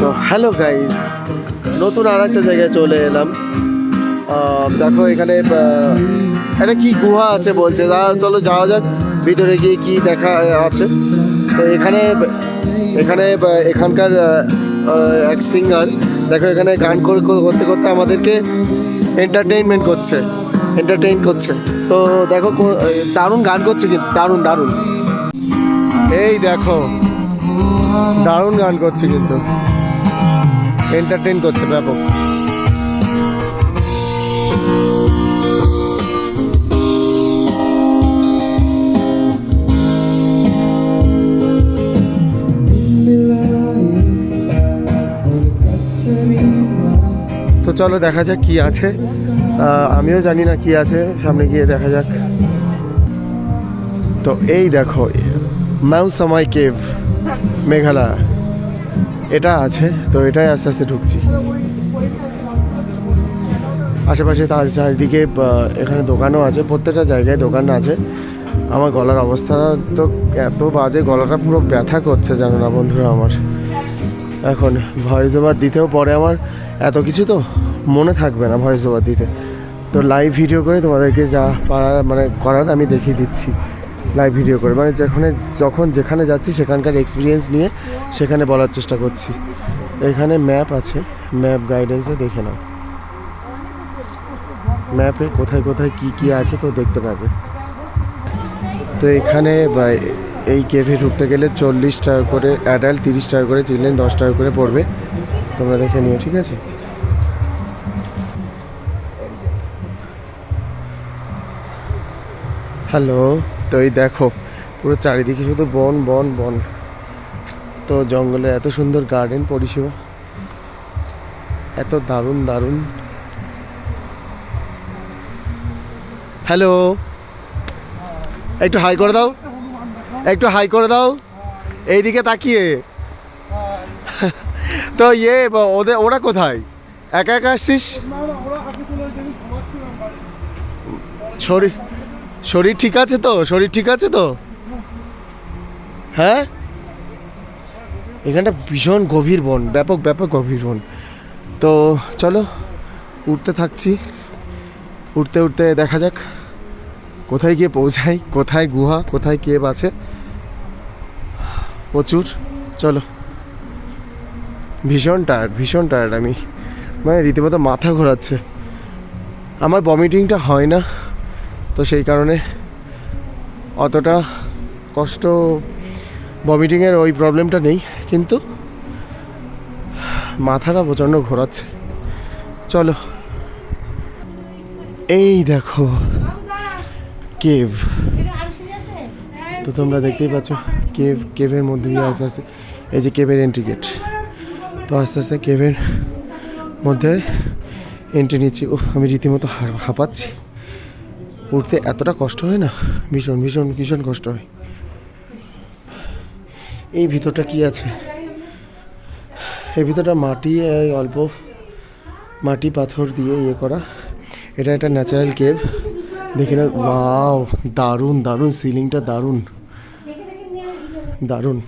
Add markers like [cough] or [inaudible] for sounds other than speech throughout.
তো hello guys নতুন আর একটা জায়গায় চলে এলাম। দেখো এখানে একটা কি গুহা আছে বলছে। চলো যাওয়া যাক, ভিতরে গিয়ে কি দেখা আছে। তো এখানে এখানে এখানকার এক সিঙ্গার দেখো এখানে গান করে, করে- করতে করতে আমাদেরকে এন্টারটেইনমেন্ট করছে এন্টারটেইন করছে। তো দেখো দারুণ গান করছে কিন্তু, দারুণ দারুণ। এই দেখো, দারুণ গান করছে কিন্তু। এন্টারটেইন করছে, ব্যাপক। তো চলো দেখা যাক কি আছে। আমিও জানি না কি আছে, সামনে গিয়ে দেখা যাক। তো এই দেখো মাউসামাই কেভ, মেঘালয়। এটা আছে, তো এটাই আস্তে আস্তে ঢুকছি। আশেপাশে তার চারিদিকে এখানে দোকানও আছে, প্রত্যেকটা জায়গায় দোকান আছে। আমার গলার অবস্থা তো এত বাজে, গলাটা পুরো ব্যথা করছে, জানো না বন্ধুরা আমার। এখন ভয়েস ওভার দিতেও পরে আমার, এত কিছু তো মনে থাকবে না ভয়েস ওভার দিতে। তো লাইভ ভিডিও করে তোমাদেরকে যা পারার মানে করার আমি দেখিয়ে দিচ্ছি। লাইভ ভিডিও করে। মানে যেখানে, যখন যেখানে যাচ্ছি সেখানকার এক্সপিরিয়েন্স নিয়ে সেখানে বলার চেষ্টা করছি। এখানে ম্যাপ আছে ম্যাপ গাইডেন্সে দেখে নাও। ম্যাপে কোথায় কোথায় কি কি আছে তো দেখতে পাবে। তো এখানে এই কেভে ঢুকতে গেলে চল্লিশ টাকা করে অ্যাডাল্ট তিরিশ টাকা করে চিলড্রেন দশ টাকা করে পড়বে। তোমরা দেখে নিও, ঠিক আছে? হ্যালো তো এই দেখো পুরো চারিদিকে শুধু বন বন বন। তো জঙ্গলে এত সুন্দর গার্ডেন পরিষেবা। এত দারুণ দারুণ। হ্যালো একটু হাই করে দাও। একটু হাই করে দাও। এইদিকে তাকিয়ে। তো ইয়ে ওদের ওরা কোথায়? একা একা আসছিস? শরীর ঠিক আছে তো? শরীর ঠিক আছে তো? হ্যাঁ? এখানটা ভীষণ গভীর বন, ব্যাপক ব্যাপক গভীর বন। তো চলো, উঠতে থাকছি। উঠতে উঠতে দেখা যাক, কোথায় গিয়ে পৌঁছাই, কোথায় গুহা, কোথায় কেব আছে প্রচুর, চলো। ভীষণ টায়ার্ড ভীষণ টায়ার্ড আমি। মানে রীতিমতো মাথা ঘোরাচ্ছে। আমার বমিটিংটা হয় না। তো সেই কারণে অতটা কষ্ট ভমিটিংয়ের ওই প্রবলেমটা নেই, কিন্তু মাথাটা প্রচণ্ড ঘোরাচ্ছে। চলো। এই দেখো কেভ তো তোমরা দেখতেই পাচ্ছ কেভ কেভের মধ্যে দিয়ে আস্তে আস্তে, এই যে কেভের এন্ট্রি গেট তো আস্তে আস্তে কেভের মধ্যে এন্ট্রি নিচ্ছি। ও আমি রীতিমতো হাঁপাচ্ছি। উঠতে এতটা কষ্ট হয় না? ভীষণ ভীষণ ভীষণ কষ্ট হয়। এই ভিতরটা কি আছে? এই ভিতরটা মাটি অল্প মাটি পাথর দিয়ে ইয়ে করা। এটা একটা ন্যাচারাল কেভ দেখে না ওয়াও দারুণ দারুণ সিলিংটা দারুণ। দারুণ।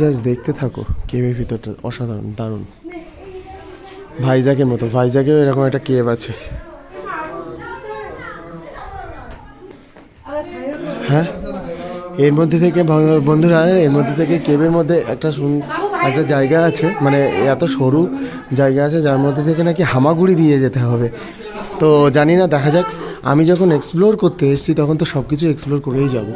জাস্ট দেখতে থাকো কেভের ভিতরটা অসাধারণ, দারুণ। ভাইজাগের মতো ভাইজাগেও এরকম একটা কেভ আছে। হ্যাঁ? এর মধ্যে থেকে বন্ধুরা, এর মধ্যে থেকে কেবের মধ্যে একটা একটা জায়গা আছে মানে এত সরু জায়গা আছে, যার মধ্যে থেকে নাকি হামাগুড়ি দিয়ে যেতে হবে। তো জানি না, দেখা যাক। আমি যখন এক্সপ্লোর করতে এসেছি, তখন তো সব কিছু এক্সপ্লোর করেই যাব।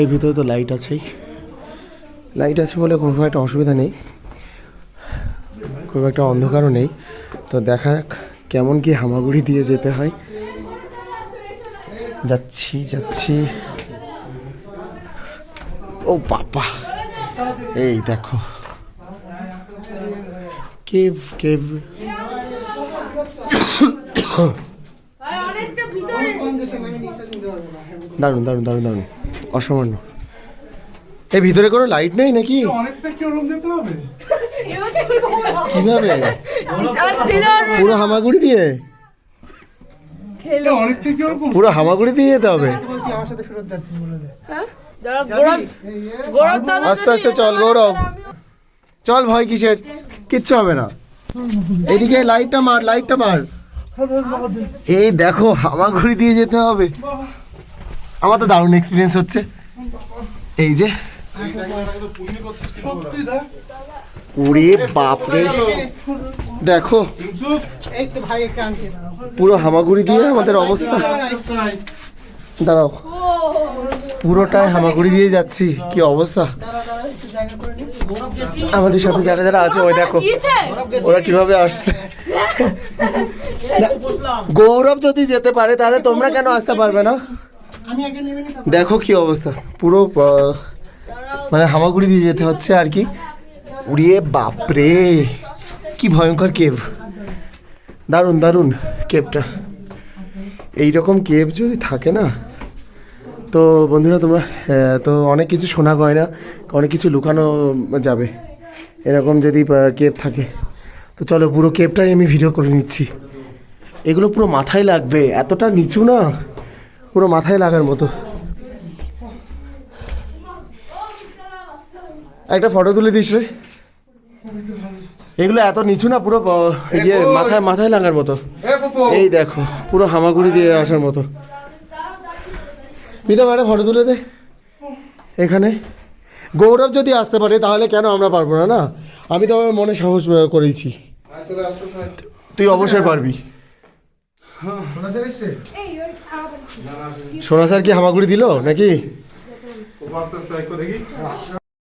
এর ভিতরে তো লাইট আছেই। লাইট আছে বলে কোনো একটা অসুবিধা নেই। খুব একটা অন্ধকারও নেই। তো দেখা কেমন কি হামাগুড়ি দিয়ে যেতে হয়। যাচ্ছি যাচ্ছি। ও বাবা! এই দেখো। Cave cave. দারুণ দারুণ দারুণ দারুণ। অসামান্য। এই ভিতরে কোনো লাইট নেই নাকি? অনেকটা কি রুম যেতে হবে? কীভাবে? পুরো হামাগুড়ি দিয়ে? পুরো হামাগুড়ি দিয়ে যেতে হবে। হ্যাঁ? আস্তে আস্তে চল গৌরব। চল ভয় কিসের? কিচ্ছু হবে না। এইদিকে লাইটটা মার লাইটটা মার। এই দেখো হামাগুড়ি দিয়ে যেতে হবে। আমার তো দারুণ এক্সপিরিয়েন্স হচ্ছে। এই যে। ওরে বাপরে। দেখো, পুরো হামাগুড়ি দিয়ে আমাদের অবস্থা। দাঁড়াও, পুরোটাই হামাগুড়ি দিয়ে যাচ্ছি, কি অবস্থা? আমাদের সাথে যারা যারা আছে, ওই দেখো, ওরা কীভাবে আসছে। গৌরব যদি যেতে পারে, তাহলে তোমরা কেন আসতে পারবে না? দেখো কি অবস্থা, পুরো মানে হামাগুড়ি দিয়ে যেতে হচ্ছে আর কি। উড়িয়ে বাপরে, কি ভয়ঙ্কর কেভ। দারুণ দারুণ কেভটা। এইরকম কেভ যদি থাকে না, তো বন্ধুরা তোমরা তো অনেক কিছু শোনা হয় না অনেক কিছু লুকানো যাবে। এরকম যদি কেপ থাকে। তো চলো পুরো কেপটাই আমি ভিডিও করে নিচ্ছি। এগুলো পুরো মাথায় লাগবে, এতটা নিচু না, পুরো মাথায় লাগার মতো। একটা ফটো তুলে দিস রে। এগুলো এত নিচু না পুরো ইয়ে মাথায় মাথায় লাগার মতো। এই দেখো পুরো হামাগুড়ি দিয়ে আসার মতো। মিতা ম্যাডাম ফটো তুলে দে। এখানে। গৌরব যদি আসতে পারে তাহলে কেন আমরা পারব না না? আমি তো আমার মনে সাহস করেছি। তুই অবশ্যই পারবি। সোনা স্যার কি হামাগুড়ি দিল নাকি?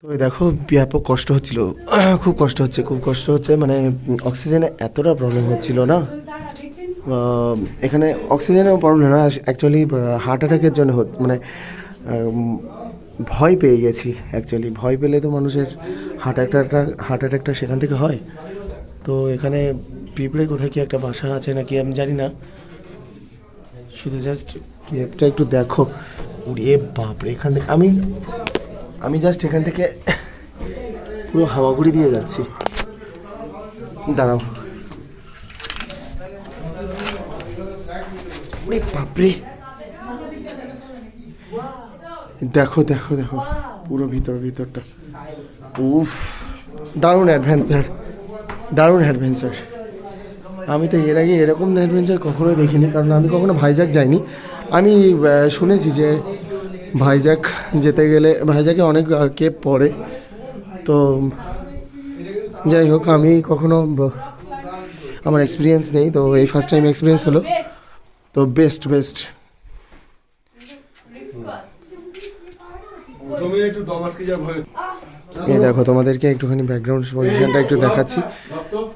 তো দেখো, ব্যাপক কষ্ট হচ্ছিল। খুব কষ্ট হচ্ছে, খুব কষ্ট হচ্ছে মানে অক্সিজেনে এতটা প্রবলেম হচ্ছিল না? এখানে অক্সিজেনের প্রবলেম না অ্যাকচুয়ালি হার্ট অ্যাটাকের জন্য মানে ভয় পেয়ে গেছি অ্যাকচুয়ালি ভয় পেলে তো মানুষের হার্ট অ্যাটাকটা হার্ট অ্যাটাকটা সেখান থেকে হয়। তো এখানে পিঁপড়ের কোথায় কি একটা বাসা আছে নাকি আমি জানি না। শুধু জাস্ট কেপটা একটু দেখো। উড়িয়ে বাপরে, এখান থেকে আমি আমি জাস্ট এখান থেকে পুরো হামাগুড়ি দিয়ে যাচ্ছি। দাঁড়াও। বাপরে। দেখো দেখো দেখো। পুরো ভিতর, ভিতরটা। উফ। দারুণ অ্যাডভেঞ্চার দারুণ অ্যাডভেঞ্চার আমি তো এর আগে এরকম অ্যাডভেঞ্চার কখনোই দেখিনি, কারণ আমি কখনো ভাইজাগ যাইনি। আমি শুনেছি যে ভাইজাগ যেতে গেলে ভাইজাগে অনেক কেপ পড়ে তো, যাই হোক, আমি কখনো আমার এক্সপিরিয়েন্স নেই, তো এই ফার্স্ট টাইম এক্সপিরিয়েন্স হলো। তো বেস্ট বেস্ট এই দেখো, তোমাদেরকে একটুখানি ব্যাকগ্রাউন্ড পজিশনটা একটু দেখাচ্ছি।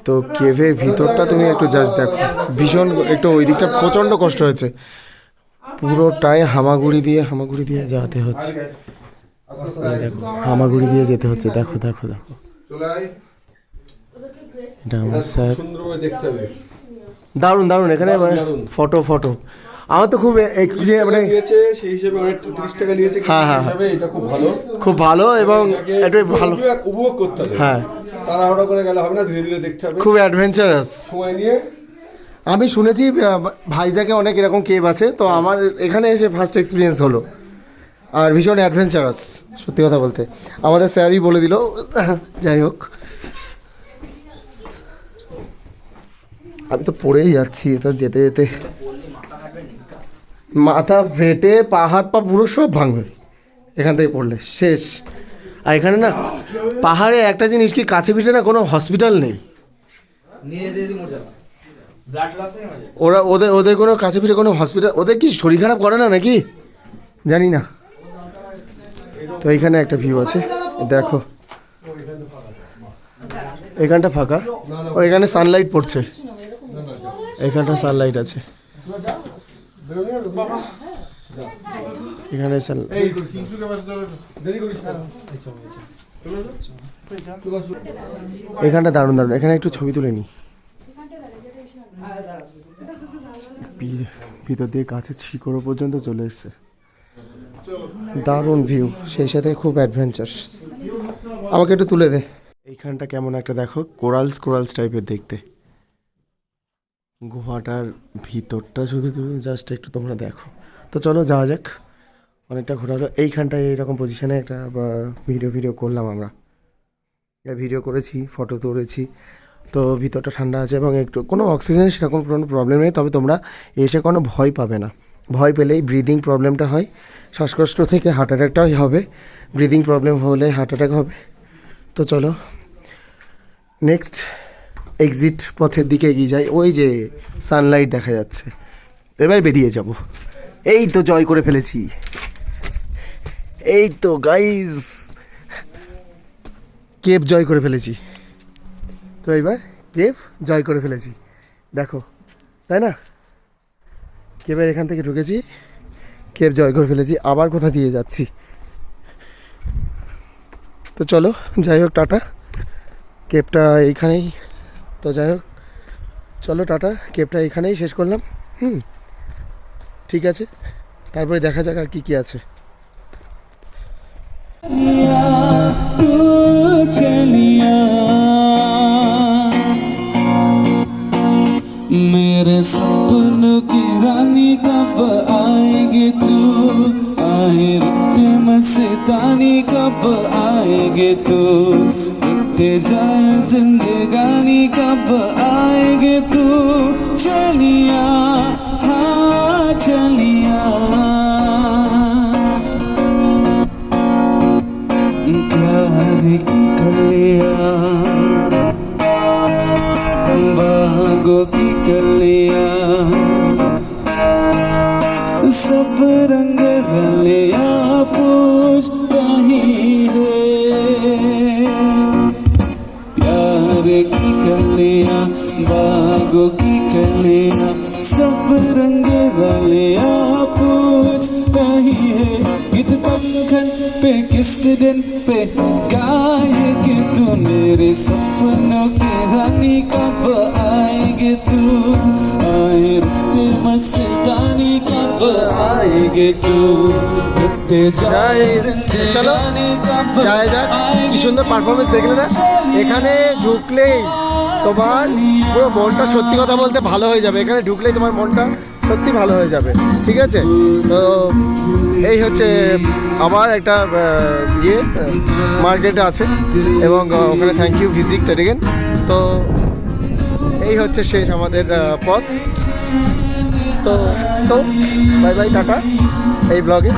তো কেভের ভিতরটা তুমি একটু জাস্ট দেখো। ভীষণ একটু ওই দিকটা প্রচণ্ড কষ্ট হয়েছে। পুরোটাই হামাগুড়ি দিয়ে হামাগুড়ি দিয়ে যেতে হচ্ছে। দেখো হামাগুড়ি দিয়ে যেতে হচ্ছে। দেখো দেখো দেখো। এটা আমার স্যার। দারুণ দারুণ। এখানে দারুণ। Photo photo. আমার তো খুব এক্সপিরিয়েন্স মানে সেই হিসেবে অনেক তিরিশ টাকা নিয়েছে হ্যাঁ, হ্যাঁ। এটা খুব ভালো খুব ভালো এবং এটাকে ভালো। উপভোগ- করতে হবে। হ্যাঁ। তাড়াহুড়া করে গেলে হবে না ধীরে ধীরে দেখতে হবে। খুব অ্যাডভেঞ্চারাস সময় নিয়ে আমি শুনেছি ভাইজাকে অনেক এরকম কেভ আছে তো আমার এখানে এসে ফার্স্ট এক্সপিরিয়েন্স হলো। আর ভীষণ অ্যাডভেঞ্চারাস সত্যি কথা বলতে। আমাদের স্যারই বলে দিল [coughs] যাই হোক। আমি তো পড়েই যাচ্ছি তো যেতে যেতে। মাথা ফেটে পা হাত পা পুরো সব ভাঙবে। এখান থেকে পড়লে শেষ। আর এখানে না পাহাড়ে একটা জিনিস কি কাছে পিঠে না কোনো হসপিটাল নেই? ওরা ওদের ওদের কোনো কাছে পিঠে কোনো হসপিটাল ওদের কি শরীর খারাপ করে না নাকি? জানি না। তো এইখানে একটা ভিউ আছে। দেখো। এখানটা ফাঁকা। ও এখানে সানলাইট পড়ছে। এখানটা সানলাইট আছে। এখানে। এখানটা দারুণ দারুণ। এখানে একটু ছবি তুলে নি। ভি- ভিতর দিয়ে গাছের শিকড়ো পর্যন্ত চলে এসছে। দারুণ ভিউ, সেই সাথে খুব অ্যাডভেঞ্চার আমাকে একটু তুলে দে। এইখানটা কেমন একটা দেখো, কোরালস কোরালস টাইপের দেখতে। গুহাটার ভিতরটা শুধু তুমি জাস্ট একটু তোমরা দেখো। তো চলো যাওয়া যাক, অনেকটা ঘোরা হলো এইখানটায় এইরকম পজিশনে একটা ভিডিও ভিডিও করলাম আমরা। ভিডিও করেছি ফটো তুলেছি। তো ভিতরটা ঠান্ডা আছে এবং একটু, কোনো অক্সিজেনের সেরকম কোনো প্রবলেম নেই, তবে তোমরা এসে কোনো ভয় পাবে না। ভয় পেলেই ব্রিদিং প্রবলেমটা হয়। শ্বাসকষ্ট থেকে হার্ট অ্যাটাকটাই হবে। ব্রিদিং প্রবলেম হলে হার্ট অ্যাটাক হবে। তো চলো নেক্সট এক্সিট পথের দিকে এগিয়ে যাই। ওই যে সানলাইট দেখা যাচ্ছে। এবার বেরিয়ে যাব। এই তো জয় করে ফেলেছি। এই তো গাইজ কেপ জয় করে ফেলেছি। তো এইবার কেপ জয় করে ফেলেছি দেখো তাই না কেবের এখান থেকে ঢুকেছি কেপ জয় করে ফেলেছি আবার কোথা দিয়ে যাচ্ছি তো চলো যাই হোক টাটা কেপটা এইখানেই তো যাই হোক চলো টাটা কেপটা এইখানেই শেষ করলাম হুম ঠিক আছে তারপরে দেখা যাক আর কী কী আছে चलिया मेरे सपनों की रानी कब आएगी तू? आए रुकते मस्तानी कब आएगे तू? रुकते जाए जिंदगानी कब आएगे तू? चलिया हाँ चलिया। प्यार की कलिया। बागों की कलिया, सब रंग गलिया पूछ रही है। प्यार की कलिया बागों की कलिया, सब रंग गलिया गीत पंखन पे किस दिन पे गाएगी तू मेरे सपनों की रानी कब आएगी तू आए रुकते मस्तानी कब आएगी तू रुकते जाए চলো जिंदगानी कब যায় যাক কি সুন্দর পারফরমেন্স দেখলে না এখানে ঢুকলেই তোমার পুরো মনটা সত্যি কথা বলতে ভালো হয়ে যাবে এখানে ঢুকলেই তোমার মনটা সত্যি ভালো হয়ে যাবে, ঠিক আছে? তো এই হচ্ছে আমার একটা ইয়ে মার্কেট আছে, এবং ওখানে থ্যাংক ইউ ভিজিট টেরিগেন তো এই হচ্ছে শেষ আমাদের পথ। তো তো বাই বাই টাটা, এই ব্লগে